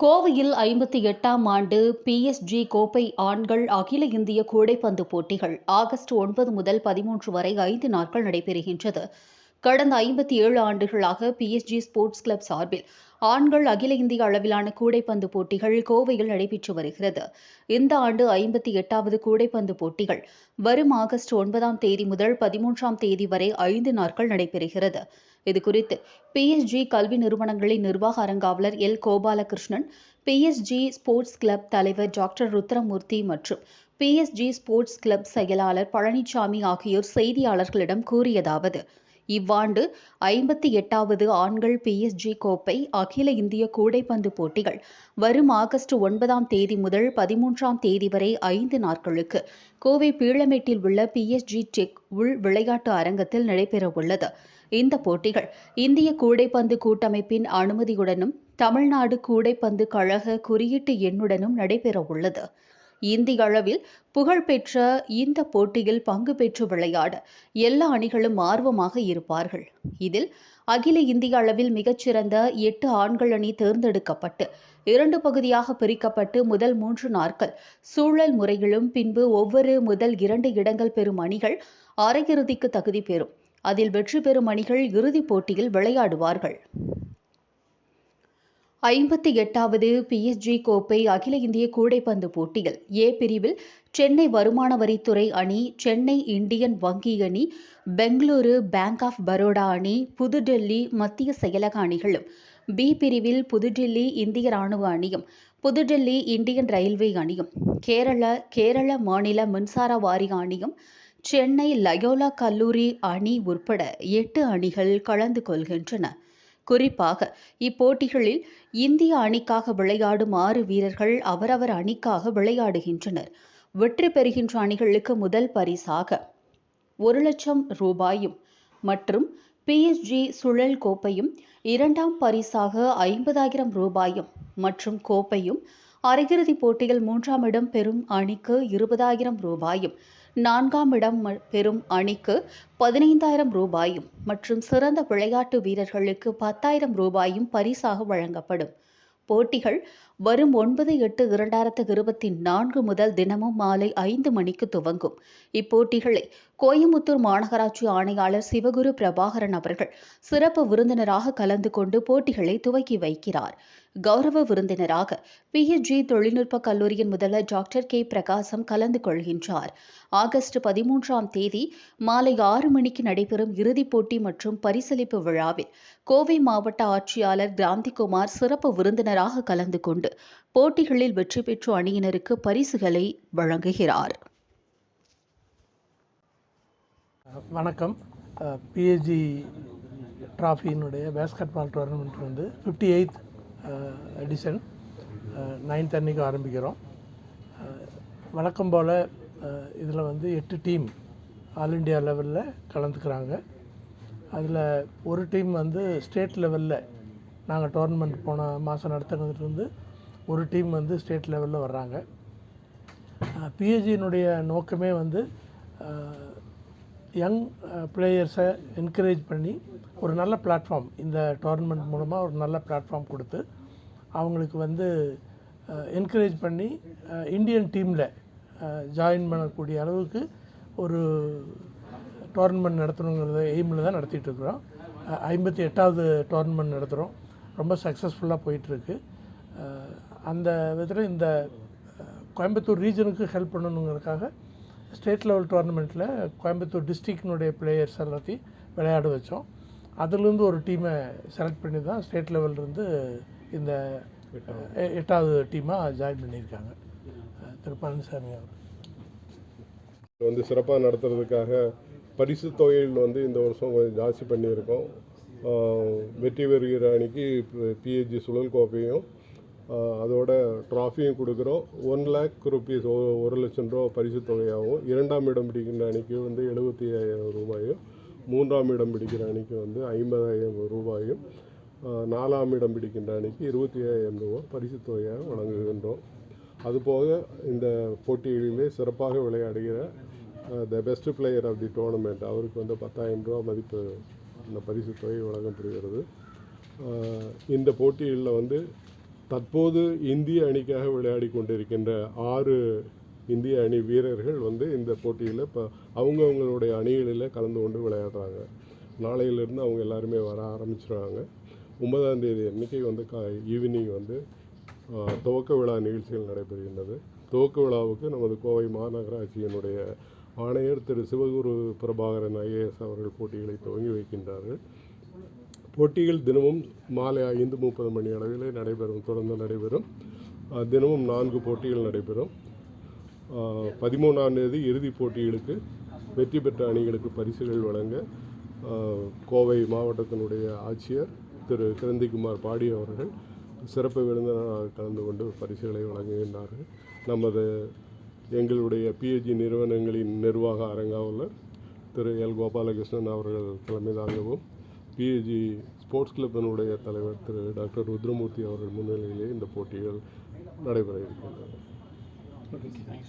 கோவையில் ஐம்பத்தி எட்டாம் ஆண்டு பிஎஸ்ஜி கோப்பை ஆண்கள் அகில இந்திய கூடைப்பந்து போட்டிகள் ஆகஸ்ட் ஒன்பது முதல் பதிமூன்று வரை ஐந்து நாட்கள் நடைபெறுகின்றது. கடந்த ஐம்பத்தி ஏழு ஆண்டுகளாக பிஎஸ்ஜி ஸ்போர்ட்ஸ் கிளப் சார்பில் ஆண்கள் அகில இந்திய அளவிலான கூடைப்பந்து போட்டிகள் கோவையில் நடைபெற்று வருகிறது. இந்த ஆண்டு ஐம்பத்தி எட்டாவது கூடைப்பந்து போட்டிகள் வரும் ஆகஸ்ட் ஒன்பதாம் தேதி முதல் பதிமூன்றாம் தேதி வரை ஐந்து நாட்கள் நடைபெறுகிறது. இதுகுறித்து பிஎஸ்ஜி கல்வி நிறுவனங்களின் நிர்வாக அரங்காவலர் L. Gopalakrishnan PSG sports club தலைவர் டாக்டர் ருத்ரமூர்த்தி மற்றும் பிஎஸ்ஜி ஸ்போர்ட்ஸ் கிளப் செயலாளர் பழனிசாமி ஆகியோர் செய்தியாளர்களிடம் கூறியதாவது இவ்வாண்டு ஐம்பத்தி எட்டாவது ஆண்கள் பிஎஸ்ஜி கோப்பை அகில இந்திய கூடைப்பந்து போட்டிகள் வரும் ஆகஸ்ட் ஒன்பதாம் தேதி முதல் பதிமூன்றாம் தேதி வரை ஐந்து நாட்களுக்கு கோவை பீளமேட்டில் உள்ள பிஎஸ்ஜி டெக் உள் விளையாட்டு அரங்கத்தில் நடைபெறவுள்ளது. இந்த போட்டிகள் இந்திய கூடைப்பந்து கூட்டமைப்பின் அனுமதியுடனும் தமிழ்நாடு கூடைப்பந்து கழக குறியீட்டு எண்ணுடனும் நடைபெறவுள்ளது. இந்திய அளவில் புகழ்பெற்ற இந்த போட்டியில் பங்கு பெற்று விளையாட எல்லா அணிகளும் ஆர்வமாக இருப்பார்கள். இதில் அகில இந்திய அளவில் மிகச்சிறந்த எட்டு ஆண்கள் அணி தேர்ந்தெடுக்கப்பட்டு இரண்டு பகுதியாக பிரிக்கப்பட்டு முதல் மூன்று நாட்கள் சூழல் முறையிலும் பின்பு ஒவ்வொரு முதல் இரண்டு இடங்கள் பெறும் அணிகள் அரையிறுதிக்கு தகுதி பெறும். அதில் வெற்றி பெறும் அணிகள் இறுதிப் போட்டியில் விளையாடுவார்கள். ஐம்பத்தி எட்டாவது பிஎஸ்ஜி கோப்பை அகில இந்திய கூடைப்பந்து போட்டியில் ஏ பிரிவில் சென்னை வருமான வரித்துறை அணி சென்னை இந்தியன் வங்கி அணி பெங்களூரு பேங்க் ஆஃப் பரோடா அணி புதுடெல்லி மத்திய செயலக அணிகளும் பி பிரிவில் புதுடெல்லி இந்திய ராணுவ அணியும் புதுடெல்லி இந்தியன் ரயில்வே அணியும் கேரள கேரள மாநில மின்சார வாரிய அணியும் சென்னை லயோலா கல்லூரி அணி உட்பட எட்டு அணிகள் கலந்து கொள்கின்றன. குறிப்பாக இப்போட்டிகளில் இந்திய அணிக்காக விளையாடும் ஆறு வீரர்கள் அவரவர் அணிக்காக விளையாடுகின்றனர். வெற்றி பெறுகின்ற அணிகளுக்கு முதல் பரிசாக ஒரு லட்சம் ரூபாயும் மற்றும் பிஎஸ்ஜி சுழல் கோப்பையும் இரண்டாம் பரிசாக ஐம்பதாயிரம் ரூபாயும் மற்றும் கோப்பையும் அரையிறுதிப் போட்டியில் மூன்றாம் இடம் பெறும் அணிக்கு இருபதாயிரம் ரூபாயும் நான்காம் இடம் பெறும் அணிக்கு பதினைந்தாயிரம் ரூபாயும் மற்றும் சிறந்த விளையாட்டு வீரர்களுக்கு பத்தாயிரம் ரூபாயும் பரிசாக வழங்கப்படும். போட்டிகள் வரும் ஒன்பது எட்டு இரண்டாயிரத்து இருபத்தி நான்கு முதல் தினமும் மாலை ஐந்து மணிக்கு துவங்கும். இப்போட்டிகளை கோயமுத்தூர் மாநகராட்சி ஆணையாளர் சிவகுரு பிரபாகரன் அவர்கள் சிறப்பு விருந்தினராக கலந்து கொண்டு போட்டிகளை துவக்கி வைக்கிறார். கௌரவ விருந்தினராக பிஹெச்ஜி தொழில்நுட்ப கல்லூரியின் முதல்வர் டாக்டர் கே. பிரகாசம் கலந்து கொள்கின்றார். ஆகஸ்ட் பதிமூன்றாம் தேதி மாலை ஆறு மணிக்கு நடைபெறும் இறுதிப் போட்டி மற்றும் பரிசளிப்பு விழாவில் கோவை மாவட்ட ஆட்சியாளர் கிராந்திகுமார் சிறப்பு விருந்தினராக கலந்து கொண்டு போட்டிகளில் வெற்றி பெற்ற அணியினருக்கு பரிசுகளை வழங்குகிறார். வணக்கம். பிஹெச்ஜி ட்ராஃபியினுடைய பேஸ்கெட் பால் டோர்னமெண்ட் வந்து ஃபிஃப்டி எயித் எடிஷன் நைன்த் அன்னைக்கு ஆரம்பிக்கிறோம். வழக்கம் போல் இதில் வந்து எட்டு டீம் ஆல் இண்டியா லெவலில் கலந்துக்கிறாங்க. அதில் ஒரு டீம் வந்து ஸ்டேட் லெவலில் நாங்கள் டோர்னமெண்ட் போன மாதம் நடத்துனதுலேருந்து ஒரு டீம் வந்து ஸ்டேட் லெவலில் வர்றாங்க. பிஹெச்சியினுடைய நோக்கமே வந்து யங் பிளேயர்ஸை என்கரேஜ் பண்ணி ஒரு நல்ல பிளாட்ஃபார்ம் இந்த டோர்னமெண்ட் மூலமாக ஒரு நல்ல பிளாட்ஃபார்ம் கொடுத்து அவங்களுக்கு வந்து என்கரேஜ் பண்ணி இந்தியன் டீமில் ஜாயின் பண்ணக்கூடிய அளவுக்கு ஒரு டோர்னமெண்ட் நடத்தணுங்கிறத எய்மில் தான் நடத்திட்டுருக்குறோம். ஐம்பத்தி எட்டாவது டோர்னமெண்ட் நடத்துகிறோம் ரொம்ப சக்ஸஸ்ஃபுல்லாக போயிட்டுருக்கு. அந்த விதத்தில் இந்த கோயம்புத்தூர் ரீஜனுக்கு ஹெல்ப் பண்ணணுங்கிறதுக்காக ஸ்டேட் லெவல் டோர்னமெண்ட்டில் கோயம்புத்தூர் டிஸ்ட்ரிக்டினுடைய பிளேயர்ஸ் எல்லாத்தையும் விளையாட வச்சோம். அதுலேருந்து ஒரு டீமை செலக்ட் பண்ணி தான் ஸ்டேட் லெவல்லேருந்து இந்த எ- எட்டாவது டீமாக ஜாயின் பண்ணியிருக்காங்க. திரு பழனிசாமி அவர் வந்து சிறப்பாக நடத்துறதுக்காக பரிசு தொகையில் வந்து இந்த வருஷம் கொஞ்சம் ஜாஸ்தி பண்ணியிருக்கோம். வெற்றி பெறுகிற அணிக்கு பிஹெச்சி சுழல் கோப்பையும் அதோட ட்ராஃபியும் கொடுக்குறோம். ஒன் லேக் ருபீஸ் ஒரு லட்சம் ரூபா பரிசு தொகையாகவும் இரண்டாம் இடம் பிடிக்கின்ற அணிக்கு வந்து எழுபத்தி ஐயாயிரம் ரூபாயும் மூன்றாம் இடம் பிடிக்கிற அணிக்கு வந்து ஐம்பதாயிரம் ரூபாயும் நாலாம் இடம் பிடிக்கின்ற அணிக்கு இருபத்தி ஐயாயிரம் ரூபாய் பரிசு தொகையாக வழங்குகின்றோம். அதுபோக இந்த போட்டிகளிலே சிறப்பாக விளையாடுகிற the best player of the tournament அவருக்கு வந்து பத்தாயிரம் ரூபா மதிப்பு இந்த பரிசு தொகை வழங்கப்படுகிறது. இந்த போட்டிகளில் வந்து தற்போது இந்திய அணிக்காக விளையாடி கொண்டிருக்கின்ற ஆறு இந்திய அணி வீரர்கள் வந்து இந்த போட்டியில் இப்போ அவங்கவுங்களுடைய அணிகளில் கலந்து கொண்டு விளையாடுறாங்க. நாளையிலேருந்து அவங்க எல்லாருமே வர ஆரம்பிச்சிருவாங்க. ஒன்பதாம் தேதி அன்னைக்கு வந்து கா ஈவினிங் வந்து துவக்க விழா நிகழ்ச்சிகள் நடைபெறுகின்றது. துவக்க விழாவுக்கு நமது கோவை மாநகராட்சியினுடைய ஆணையர் திரு சிவகுரு பிரபாகரன் ஐஏஎஸ் அவர்கள் போட்டிகளை துவங்கி வைக்கின்றார்கள். போட்டிகள் தினமும் மாலை ஐந்து முப்பது மணி அளவில் நடைபெறும் தொடர்ந்து நடைபெறும். தினமும் நான்கு போட்டிகள் நடைபெறும். பதிமூணாம் தேதி இறுதிப் போட்டிகளுக்கு வெற்றி பெற்ற அணிகளுக்கு பரிசுகள் வழங்க கோவை மாவட்டத்தினுடைய ஆட்சியர் திரு கிரந்திக்குமார் பாடி அவர்கள் சிறப்பு விருந்தினராக கலந்து கொண்டு பரிசுகளை வழங்குகின்றார்கள். நமது எங்களுடைய பிஹெச்டி நிறுவனங்களின் நிர்வாக அரங்காவலர் திரு எல். கோபாலகிருஷ்ணன் அவர்கள் தலைமை தாங்கவும் பிஏஜி ஸ்போர்ட்ஸ் கிளப்பினுடைய தலைவர் திரு டாக்டர் ருத்ரமூர்த்தி அவர்கள் முன்னிலையிலே இந்த போட்டிகள் நடைபெற இருக்கின்றன.